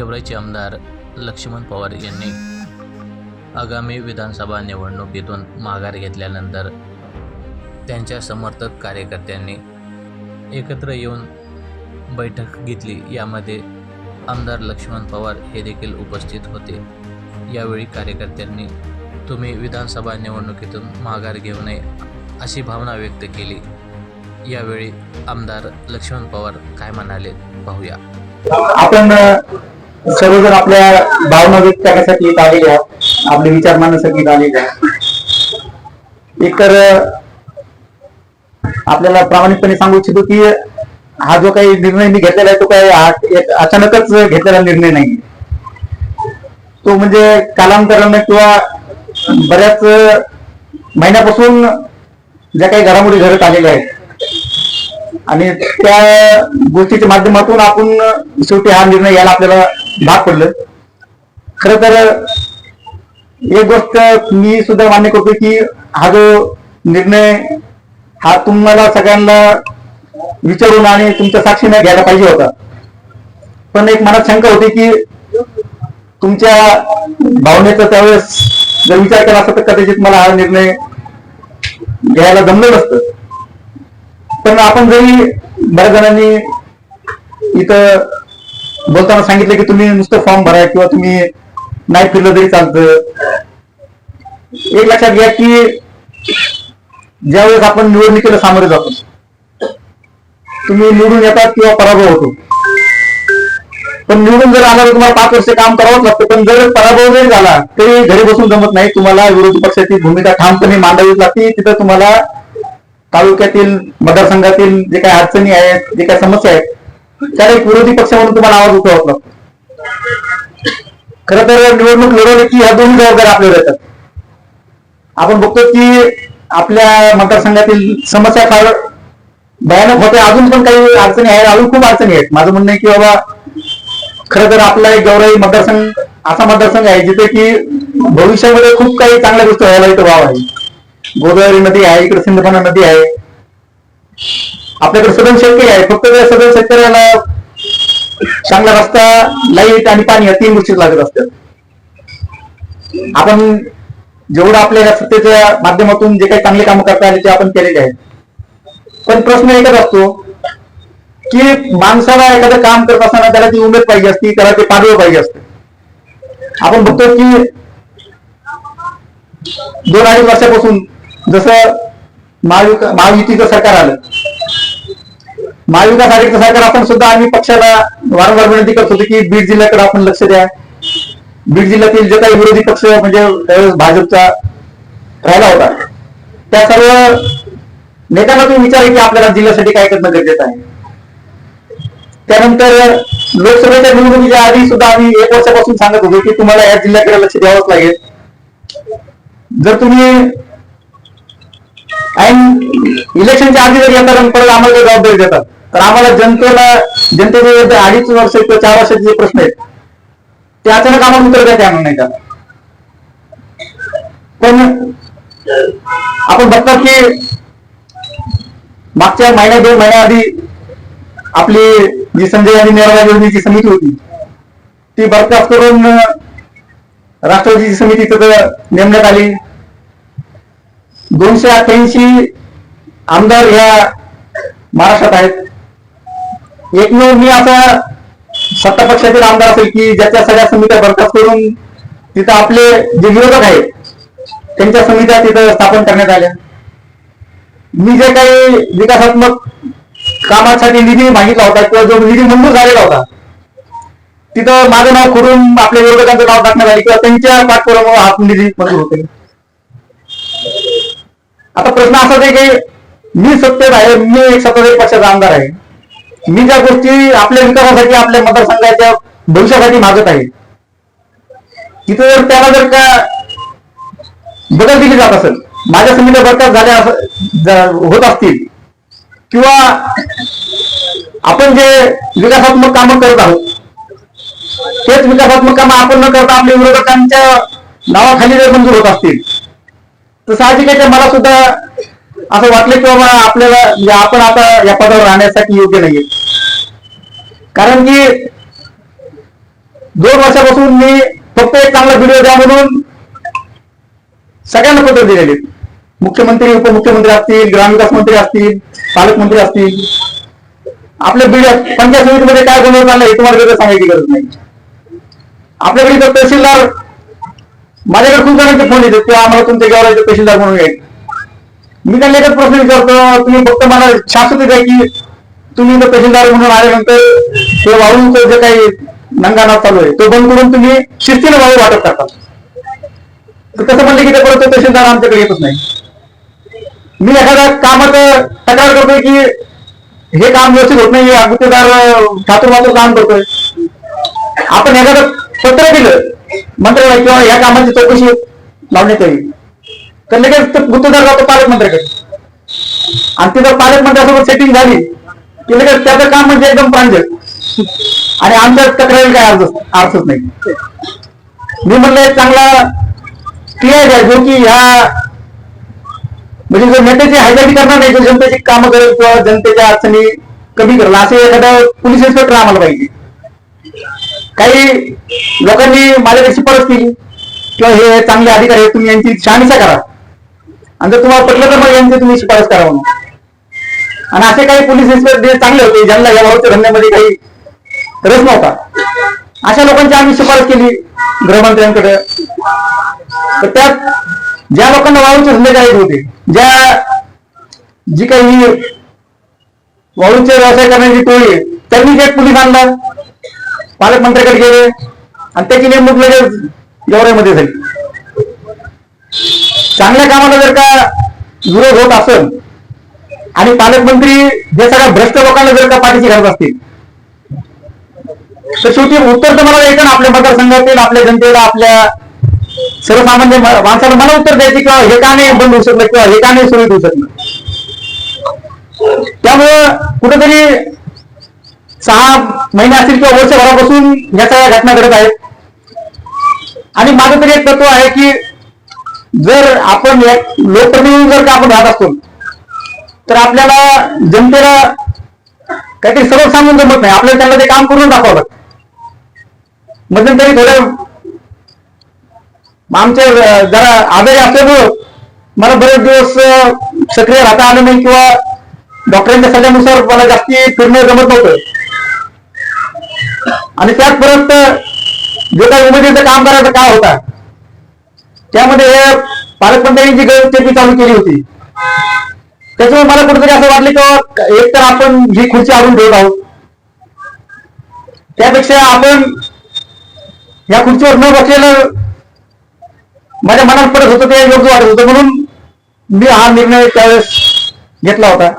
गेवराईचे आमदार लक्ष्मण पवार यांनी आगामी विधानसभा निवडणुकीतून माघार घेतल्यानंतर त्यांच्या समर्थक कार्यकर्त्यांनी एकत्र येऊन बैठक घेतली. यामध्ये आमदार लक्ष्मण पवार हे देखील उपस्थित होते. यावेळी कार्यकर्त्यांनी तुम्ही विधानसभा निवडणुकीतून माघार घेऊ नये अशी भावना व्यक्त केली. यावेळी आमदार लक्ष्मण पवार काय म्हणाले पाहूया. आपण सर्वजण आपल्या भावना व्यक्त करण्यासाठी इथं आलेले आपले विचार मांडण्यासाठी इथं आलेले आहोत एकतर आपल्याला प्रामाणिकपणे सांगू इच्छितो की हा जो काही निर्णय मी घेतलेला आहे तो काही अचानकच घेतलेला निर्णय नाही तो म्हणजे कालांतरानं किंवा बऱ्याच महिन्यापासून ज्या काही घडामोडी घडत आलेल्या आहेत आणि त्या गोष्टीच्या माध्यमातून आपण शेवटी हा निर्णय यायला आपल्याला भाग पडलं खर तर एक गोष्ट मी सुद्धा मान्य करतो की हा जो निर्णय हा तुम्हाला सगळ्यांना विचारून आणि तुमच्या साक्षीने घ्यायला पाहिजे होता. पण एक मनात शंका होती की तुमच्या भावनेचा त्यावेळेस जर विचार केला असता तर कदाचित मला हा निर्णय घ्यायला जमलं नसतं. पण आपण जरी बऱ्याच जणांनी इथं बोलताना सांगितलं की तुम्ही नुसतं फॉर्म भरा किंवा तुम्ही नाही फिरलं तरी चालतं. एक लक्षात घ्या की ज्यावेळेस आपण निवडणुकीला सामोरे जातो तुम्ही निवडून येतात किंवा पराभव होतो. पण निवडून जर आला तर तुम्हाला पाच वर्ष काम करावंच लागतं पण जर पराभव जरी झाला तरी घरी बसून जमत नाही. तुम्हाला विरोधी पक्षाची भूमिका ठामपणे मांडावीच लागते. तिथं तुम्हाला तालुक्यातील मतदारसंघातील जे काही अडचणी आहेत जे काही समस्या आहेत त्याने एक विरोधी पक्ष म्हणून तुम्हाला आवाज उठवावा लागतो तर निवडणूक लढवली की ह्या दोन्ही जबाबदार आपल्यावर येतात. आपण बघतो की आपल्या मतदारसंघातील समस्या फार भयानक होत्या. अजून पण काही अडचणी आहेत. अजून खूप अडचणी आहेत. माझं म्हणणं आहे की बाबा खरं तर आपला एक गौराई मतदारसंघ असा मतदारसंघ आहे जिथे की भविष्यामध्ये खूप काही चांगल्या गोष्टी व्हायला इथं वाव आहे. गोदावरी नदी आहे इकडे सिंधफणा नदी आहे. आपल्याकडे सदन शेतकरी आहे. फक्त त्या सदन शेतकऱ्याला चांगला रस्ता लाइट आणि पाणी या तीन गोष्टी लागत असतात. आपण जेवढं आपल्या या सत्तेच्या माध्यमातून जे काही चांगले कामं करता आले ते आपण केलेले आहेत. पण प्रश्न एकच असतो की माणसाला एखादं काम करत असताना त्याला ती उमेद पाहिजे असती त्याला ते पाडवं पाहिजे असतं. आपण बघतो की दोन अडीच वर्षापासून जसं महाविका महायुतीचं सरकार आलं महाविकास आघाडीचं सरकार आपण सुद्धा आम्ही पक्षाला वारंवार विनंती करत होतो की बीड जिल्ह्याकडे आपण लक्ष द्या. बीड जिल्ह्यातील जे काही विरोधी पक्ष म्हणजे त्यावेळेस भाजपचा राहिला होता. त्या सर्व नेत्यांना तुम्ही विचार की आपल्याला जिल्ह्यासाठी काय करणं गरजेचं आहे. त्यानंतर लोकसभेच्या निवडणुकीच्या आधी सुद्धा आम्ही एक वर्षापासून सांगत होतो की तुम्हाला या जिल्ह्याकडे लक्ष द्यावंच लागेल. जर तुम्ही ऐन इलेक्शनच्या आधी जर येतात परत आम्हाला जबाबदारी देतात तर आम्हाला जनतेला जनतेचे जे अडीच वर्ष किंवा चार वर्षाचे जे प्रश्न आहेत ते अचानक आम्हाला उत्तर द्यायचे आणून नाही का? पण आपण बघतो की मागच्या महिन्या दोन महिन्याआधी आपली जी संजय आणि नेरळा योजनेची समिती होती ती बरखास्त करून राष्ट्रवादीची समिती तिथं नेमण्यात आली. दोनशे अठ्ठ्याऐंशी आमदार ह्या महाराष्ट्रात आहेत. एकमेव मी असा सत्ता पक्षातील आमदार असेल की ज्याच्या सगळ्या समित्या बरखास्त करून तिथं आपले जे विरोधक आहेत त्यांच्या समित्या तिथं स्थापन करण्यात आल्या. मी जे काही विकासात्मक कामासाठी निधी मागितला होता किंवा जो निधी मंजूर झालेला होता तिथं माझं नाव करून आपल्या विरोधकांचं नाव टाकण्यात आले किंवा त्यांच्या पाठपुरामुळे हा निधी मंजूर होते. आता प्रश्न असाच आहे की मी सत्तेत आहे मी एक सत्ताधारी पक्षाचा आमदार आहे. मी ज्या गोष्टी आपल्या विकासासाठी आपल्या मतदारसंघाच्या भविष्यासाठी मागत आहे तिथं जर त्याला जर का बदल दिली जात असेल माझ्या समित्या बरखास्त झाल्या होत असतील किंवा आपण जे विकासात्मक कामं करत आहोत तेच विकासात्मक कामं आपण न करता आपल्या विरोधकांच्या नावाखाली जर मंजूर होत असतील तर साहजिक आहे मला सुद्धा असं वाटलं की बाबा आपल्याला म्हणजे आपण आता या पदावर राहण्यासाठी योग्य नाहीये. कारण की दोन वर्षापासून मी फक्त एक चांगला व्हिडिओ द्या म्हणून सगळ्यांना पत्र दिलेले. आहेत. मुख्यमंत्री उपमुख्यमंत्री असतील ग्रामविकास मंत्री असतील पालकमंत्री असतील. आपल्या बीड पंचायत समितीमध्ये काय गोंधळ चालला हे तुम्हाला वेगळं सांगायची गरज नाही. आपल्याकडे इथं तहसीलदार माझ्याकडे खूप जणांचे फोन येतात किंवा आम्हाला तुमच्या गावाला तहसीलदार म्हणून यायचं. मी त्यांना एकच प्रश्न विचारतो तुम्ही फक्त मला शाश्वत काय की तुम्ही इथं तहसीलदार म्हणून आल्यानंतर ते वाळूंचं जे काही नंगाना चालू आहे तो बंद करून तुम्ही शिस्तीने वाळू वाटप करता. तर तसं म्हणलं की ते परत तहसीलदार आमच्याकडे येतच नाही. मी एखाद्या कामात तक्रार करतोय की हे काम व्यवस्थित होत नाही गुत्तेदार ठाकूर मात्र काम करतोय. आपण एखादं पत्र दिलं मंत्र्याला किंवा या कामाची चौकशी लावण्यात यावी. तर लगेच तो गुत्तेदार जातो पालकमंत्र्याकडे? आणि ती जर पालकमंत्र्यासोबत सेटिंग झाली की लगेच त्याचं काम म्हणजे एकदम प्रांजळ. आणि आमच्या तक्रारी काय अर्ज अर्थच नाही. मी म्हणलं एक चांगला क्लिअर आहे जो की ह्या म्हणजे जो नेत्याची हायलाईट करणार नाही जो जनतेची कामं करेल किंवा जनतेच्या अडचणी कमी करेल असे एखादा पोलीस इन्स्पेक्टर आम्हाला पाहिजे. काही लोकांनी माझ्याकडे शिफारस केली किंवा हे चांगले अधिकारी आहेत तुम्ही यांची शहानिशा करा. आणि जर तुम्हाला पटलं तर मग यांची तुम्ही शिफारस करा म्हणून. आणि असे काही पोलीस इन्स्पेक्टर चांगले होते ज्यांना या भाऊच्या धंद्यामध्ये काही रस नव्हता अशा लोकांची आम्ही शिफारस केली गृहमंत्र्यांकडे. तर त्यात ज्या लोकांना वाळूचे धंदे काही होते ज्या जी काही वाळूचे व्यवसाय करण्याची टोळी आहे, त्यांनी एक पोलीस आणला पालकमंत्र्याकडे गेले आणि त्याची नेमणूक लगेच गौऱ्यामध्ये झाली. चांगल्या कामाला जर का विरोध होत असेल आणि पालकमंत्री जे सगळ्या भ्रष्ट लोकांना जर का पाठीशी घालत असतील तर शेवटी उत्तर तर मला द्यायचं ना आपल्या मतदारसंघातील आपल्या जनतेला आपल्या सर्वसामान्य माणसाला मला उत्तर द्यायची किंवा हे का नाही बंद होऊ शकलं किंवा हे का नाही सुरळीत होऊ शकलं. त्यामुळं कुठेतरी सहा महिने असतील किंवा वर्षभरापासून या सगळ्या घटना घडत आहेत. आणि माझं तरी एक तत्व आहे की जर आपण लोकप्रतिनिधी जर का आपण राहत असतो तर आपल्याला जनतेला काहीतरी सर्व सांगून जमत नाही. आपल्याला त्यांना ते काम करून दाखवावं लागतं. मध्यंतरी थोडं आमचे जरा आजारी असल्यामुळं मला बरेच दिवस सक्रिय राहता आलं नाही किंवा डॉक्टरांच्या सल्ल्यानुसार मला जास्ती फिरणं जमत नव्हतं. आणि त्यात परत जे काही उमेदीचं काम करायचं काय होता त्यामध्ये हे पालकमंत्र्यांनी जी गैरचेपी चालू केली होती. त्याच्यामुळे मला कुठेतरी असं वाटलं की एक तर आपण ही खुर्ची आणून ठेवत आहोत. त्यापेक्षा आपण या खुर्चीवर न बसलेलं माझ्या मनात पडत होतं ते योग्य वाटत होतं. म्हणून मी हा निर्णय त्यावेळेस घेतला होता.